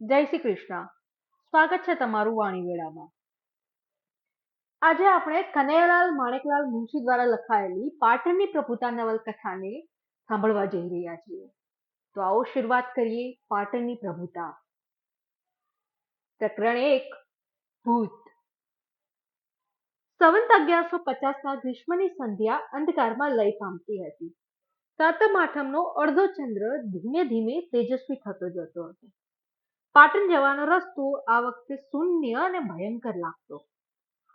જય શ્રી કૃષ્ણ. સ્વાગત છે તમારું વાણી વેળામાં. આજે આપણે કનૈયાલાલ માણેકલાલ મુનશી દ્વારા લખાયેલી પાટણની પ્રભુતા નવલકથાને સાંભળવા જઈ રહ્યા છીએ. તો આવો શરૂઆત કરીએ પાટણની પ્રભુતા. પ્રકરણ એક, ભૂત. સંવંત અગિયારસો પચાસના ગ્રીષ્મની સંધ્યા અંધકારમાં લય પામતી હતી. સાતમ આઠમનો અડધો ચંદ્ર ધીમે ધીમે તેજસ્વી થતો જતો હતો. પાટણ જવાનો રસ્તો આ વખતે શૂન્ય અને ભયંકર લાગતો.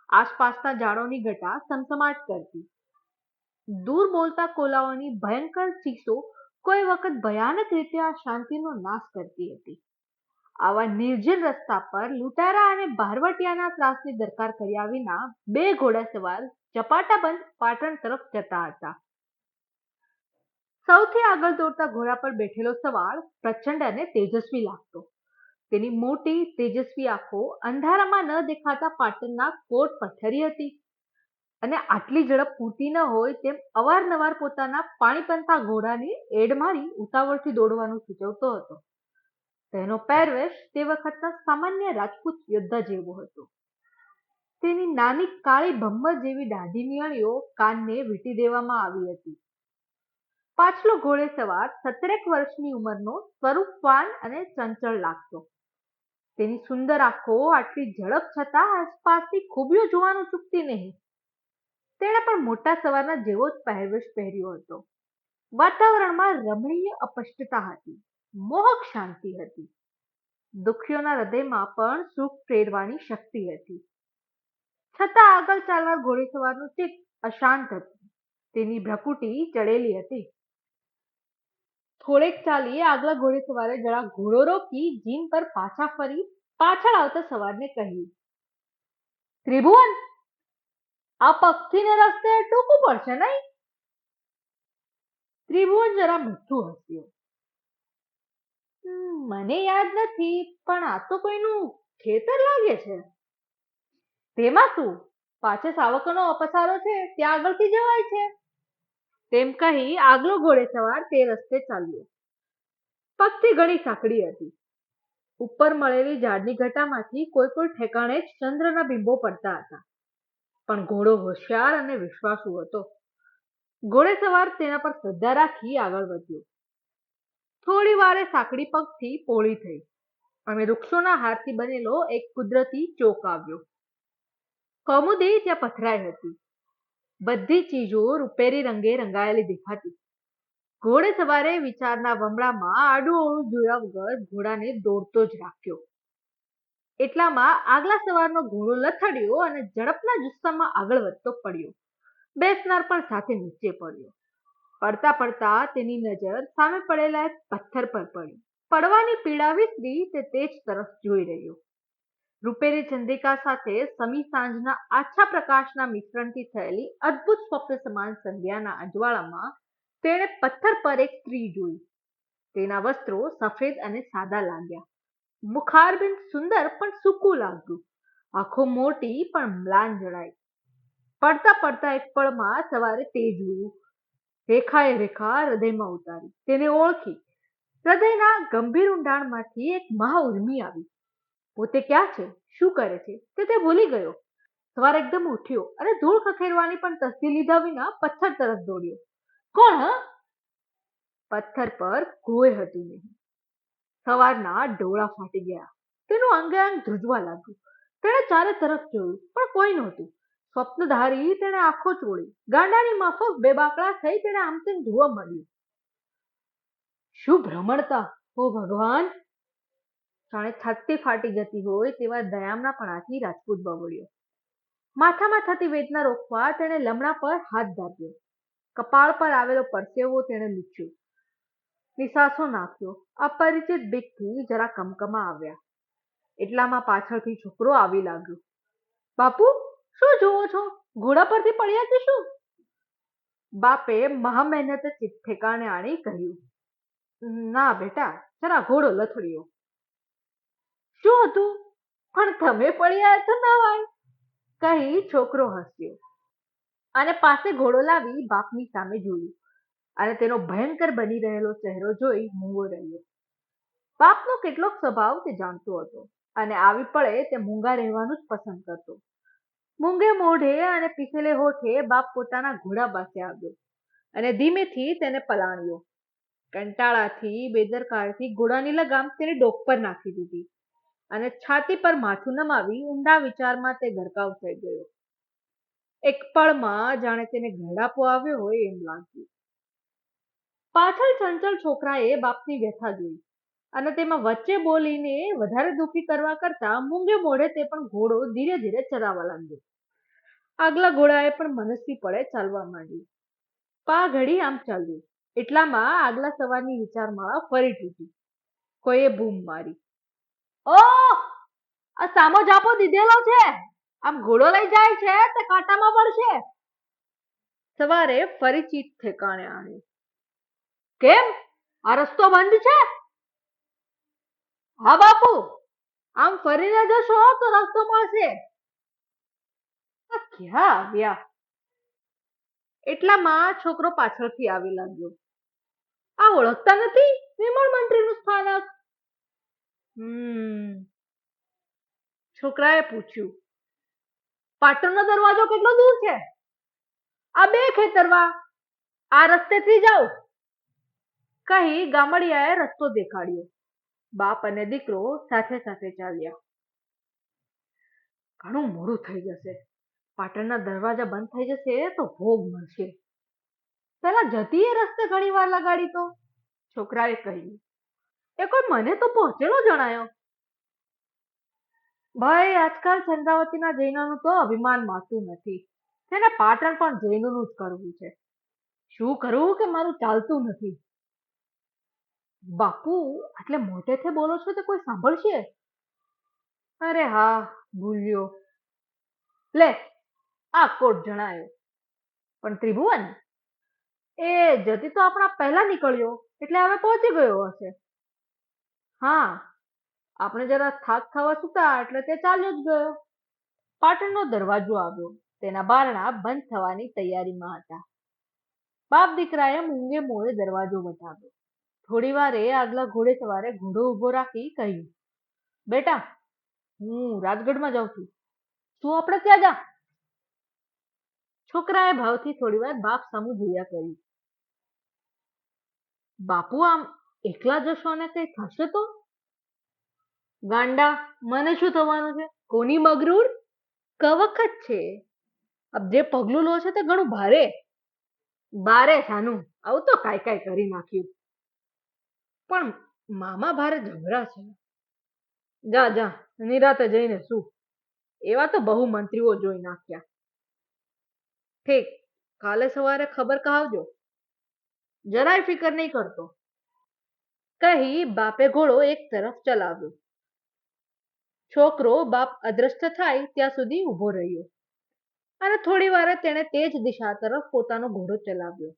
આસપાસના ઝાડોની ઘટા સમસમાટ કરતી. દૂર બોલતા કોલાઓની ભયંકર ચીસો કોઈ વખત ભયાનક રીતે આ શાંતિનો નાશ કરતી હતી. આવા નિર્જન રસ્તા પર લૂંટારા અને ભારવટિયાના ત્રાસની દરકાર કર્યા વિના બે ઘોડા સવાર ચપાટાબંધ પાટણ તરફ જતા હતા. સૌથી આગળ દોડતા ઘોડા પર બેઠેલો સવાર પ્રચંડ અને તેજસ્વી લાગતો. તેની મોટી, તેજસ્વી આંખો અંધારામાં ન દેખાતા પાટણના કોટ પથ્થરી હતી. અને આટલી ઝડપ પૂરતી ન હોય તેમ અવારનવાર પોતાના પાણીપંથા ઘોડાને એડ મારી ઉતાવળથી દોડવાનું સૂચવતો હતો. તેનો પહેરવેશ તે વખતના સામાન્ય રાજપૂત યોદ્ધા જેવો હતો. તેની નાની કાળી ભમ્મર જેવી દાઢી નિયણીઓ કાનને વીંટી દેવામાં આવી હતી. પાછલો ઘોડે સવાર સત્તરેક વર્ષની ઉંમરનો સ્વરૂપવાન અને ચંચળ લાગતો. તેની સુંદર આંખો આટલી ઝડપ છતાં આસપાસની ખૂબીઓ જોવાનું ચૂકતી નહીં. તેણે પણ મોટા સવારના જેવો જ પહેરવેશ પહેર્યો હતો. વાતાવરણમાં રમણીય અપષ્ટતા હતી, મોહક શાંતિ હતી. દુઃખીઓના હૃદયમાં પણ સુખ પ્રેરવાની શક્તિ હતી. છતાં આગળ ચાલનાર ઘોડેસવારનું ચિત્ત અશાંત હતું. તેની ભ્રકુટી ચડેલી હતી. થોડેક ચાલીએ, આગલા ઘોડે સવારે જરા ઘોડો રોકી જીન પર પાછા ફરી, પાછળ આવતા સવારને કહ્યું, ત્રિભુવન, આ પક્ષીને રસ્તે ટૂંકું પડશે નહીં? ત્રિભુવન જરા મીઠું હસ્યું મને યાદ નથી, પણ આ તો કોઈનું ખેતર લાગે છે. તેમાં શું? પાછે સાવકોનો અપસારો છે, ત્યાં આગળથી જવાય છે. તેમ કહી આગલો ઘોડે સવાર તે રસ્તે ચાલ્યો. પગથી ઘણી સાંકડી હતી. ઉપર મળેલી ઝાડની ઘટામાંથી કોઈ કોઈ ઠેકાણે જ ચંદ્રના બિંબો પડતા હતા. પણ ઘોડો હોશિયાર અને વિશ્વાસુ હતો. ઘોડે સવાર તેના પર શ્રદ્ધા રાખી આગળ વધ્યો. થોડી વારે સાંકડી પગથી પોળી થઈ અને વૃક્ષોના હારથી બનેલો એક કુદરતી ચોક આવ્યો. કૌમુદી ત્યાં પથરાઈ હતી. બધી ચીજો રૂપેરી રંગે રંગાયેલી દેખાતી. ઘોડે સવારે વિચારના વમળામાં આડું અવળું જોયા વગર ઘોડાને દોડતો જ રાખ્યો. એટલામાં આગલા સવારનો ઘોડો લથડ્યો અને ઝડપના જુસ્સામાં આગળ વધતો પડ્યો. બેસનાર પણ સાથે નીચે પડ્યો. પડતા પડતા તેની નજર સામે પડેલા એક પથ્થર પર પડી. પડવાની પીડા વિસરી તે તેજ તરફ જોઈ રહ્યો. રૂપેરી ચંદ્રિકા સાથે સમી સાંજના આછા પ્રકાશના મિશ્રણથી થયેલી અદ્ભુત સ્વપ્ન સમાન સંધ્યાના અજવાળામાં તેણે પથ્થર પર એક સ્ત્રી જોઈ. તેના વસ્ત્રો સફેદ અને સાદા લાગ્યા. મુખારબિંદ સુંદર પણ સૂકું લાગ્યું. આંખો મોટી પણ મ્લાન જણાય પડતા પડતા એક પળમાં સવારે તે જોયું. રેખાએ રેખા હૃદયમાં ઉતારી. તેને ઓળખી. હૃદયના ગંભીર ઊંડાણમાંથી એક મહા ઉર્મી આવી. પોતે ક્યાં છે? શું કરે છે? તે તે ભૂલી ગયો. સવાર એકદમ ઉઠ્યો અને ધૂળ ખખેરવાની પણ તસ્દી લીધા વિના પથ્થર તરફ દોડ્યો. કોણ, હ? પથ્થર પર કોઈ હતું નહીં. સવારના ડોળા ફાટી ગયા. તેનું અંગે અંગ ધ્રુજવા લાગ્યું. તેણે ચારે તરફ જોયું, પણ કોઈ નહોતું. સ્વપ્નધારી તેણે આંખો ચોળી ગાંડાની માફક બે બાકડા થઈ તેણે આમ તેમ જોવા મળ્યું શું ભ્રમણતા? ઓ ભગવાન! જાણે છાતી ફાટી જતી હોય તેવા દયામના પણાથી રાજપૂત બબડ્યો માથામાં થતી વેદના રોકવા તેણે લમણા પર હાથ ધાર્યો. કપાળ પર આવેલો પરસેવો તેણે લૂછ્યો. નિસાસો નાખ્યો. અપરિચિત બીકથી જરા કમકમા આવ્યા. એટલામાં પાછળથી છોકરો આવી લાગ્યો. બાપુ, શું જોવો છો? ઘોડા પરથી પડ્યા કે શું? બાપે મહા મહેનતે ઠેકાણે આણી કહ્યું, ના બેટા, જરા ઘોડો લથડ્યો. શું હતું, પણ તમે પડ્યા તો ના હોય કહી છોકરો હસ્યો અને પાસે ઘોડો લાવી બાપની સામે જોયું અને તેનો ભયંકર બની રહેલો ચહેરો જોઈ મૂંગો રહ્યો. બાપનો કેટલોક સ્વભાવ તે જાણતો હતો અને આવી પડે તે મૂંગા રહેવાનું જ પસંદ કરતો. મૂંગે મોઢે અને પીસેલે હોઠે બાપ પોતાના ઘોડા પાસે આવ્યો અને ધીમેથી તેને પલાણ્યો. કંટાળાથી, બેદરકારથી ઘોડાની લગામ તેને ડોક પર નાખી દીધી. અને છાતી પર માથું નમાવી ઊંડા વિચારમાં તે ગરકાવ થઈ ગયો. એક પળમાં જાણે તેને ઘડાપો આવ્યો હોય એમ લાગ્યું. પાછળ ચંચળ છોકરાએ બાપની વ્યથા જોઈ અને તેમાં વચ્ચે બોલીને વધારે દુઃખી કરવા કરતા મૂંગે મોઢે તે પણ ઘોડો ધીરે ધીરે ચરાવવા લાગ્યો. આગલા ઘોડાએ પણ મનસ્વી પડે ચાલવા માંડ્યું. પા ઘડી આમ ચાલ્યું. એટલામાં આગલા સવારની વિચારમાં ફરી તૂટી. કોઈએ બૂમ મારી. ઓ આ સામો જાપો દીધેલો છે. આમ ઘોડો લઈ જાય છે તે કાંટામાં પડશે સવારે ફરી ચીટ ઠેકાણે આવ્યું કેમ? આ રસ્તો બંધ છે? હા બાપુ, આમ ફરીને જશો તો રસ્તો મળશે. ક્યાં આવ્યા? એટલામાં છોકરો પાછળથી આવી લાગ્યો. આ ઓળખતા નથી? વિમળ મંત્રીનું સ્થાનક? છોકરાએ પૂછ્યું, પાટણનો દરવાજો કેટલો દૂર છે? આ બે ખેતરવા. આ રસ્તેથી જાઓ. કહી ગામડિયાએ રસ્તો દેખાડ્યો. બાપ અને દીકરો સાથે સાથે ચાલ્યા. ઘણું મોડું થઈ જશે. પાટણના દરવાજા બંધ થઈ જશે તો ભોગ મળશે. પેલા જતી રસ્તે ઘણી વાર લગાડી તો? છોકરાએ કહ્યું. એ કોઈ મને તો પહોંચેલો જણાયો? ભાઈ, આજકાલ ચંદ્રાવતીના જૈનોનું તો અભિમાન માતું નથી. તેને પાટણ પણ જૈનોનું જ કરવું છે. શું કરવું કે મારું ચાલતું નથી? બાપુ, આટલે મોટેથી બોલો છો તો કોઈ સાંભળશે? અરે હા, ભૂલ્યો. લે, આ કોટ જણાયો. પણ ત્રિભુવન, એ જતી તો આપણા પહેલા નીકળ્યો, એટલે હવે પહોંચી ગયો હશે. હા, આપણે જરા થાક ખાવા સુતા એટલે તે ચાલ્યો જ ગયો. પાટણનો દરવાજો આવ્યો. તેના બારણા બંધ થવાની તૈયારીમાં હતા. બાપ દીકરાએ મૂંગે મોળે દરવાજો બતાવ્યો. થોડી વારે આગલા ઘોડે સવારે ઘોડો ઊભો રાખી કહ્યું, બેટા, હું રાજગઢમાં જાઉં છું. તું આપણે ત્યાં જા? છોકરાએ ભાવથી થોડી વાર બાપ સામું જોયા કર્યું. બાપુ, આમ એકલા જશો અને કઈ થશે તો? ગાંડા મને શું થવાનું છે? કોની મગરૂર? કવક જ છે. જે પગલું લો છે તે ઘણું ભારે. બારે, સાનું. આવું તો કાંઈ કાંઈ કરી નાખ્યું. પણ મામા ભારે જબરા છે. જા જા. નિરાતે જઈને શું એવા તો બહુ મંત્રીઓ જોઈ નાખ્યા. ઠીક. કાલે સવારે ખબર કહાવજો. જરાય ફિકર નહીં કરતો. કહી બાપે ઘોડો એક તરફ ચલાવ્યો. છોકરો બાપ અદ્રશ્ય થાય ત્યાં સુધી ઊભો રહ્યો. અને થોડી વારે તેણે તે જ દિશા તરફ પોતાનો ઘોડો ચલાવ્યો.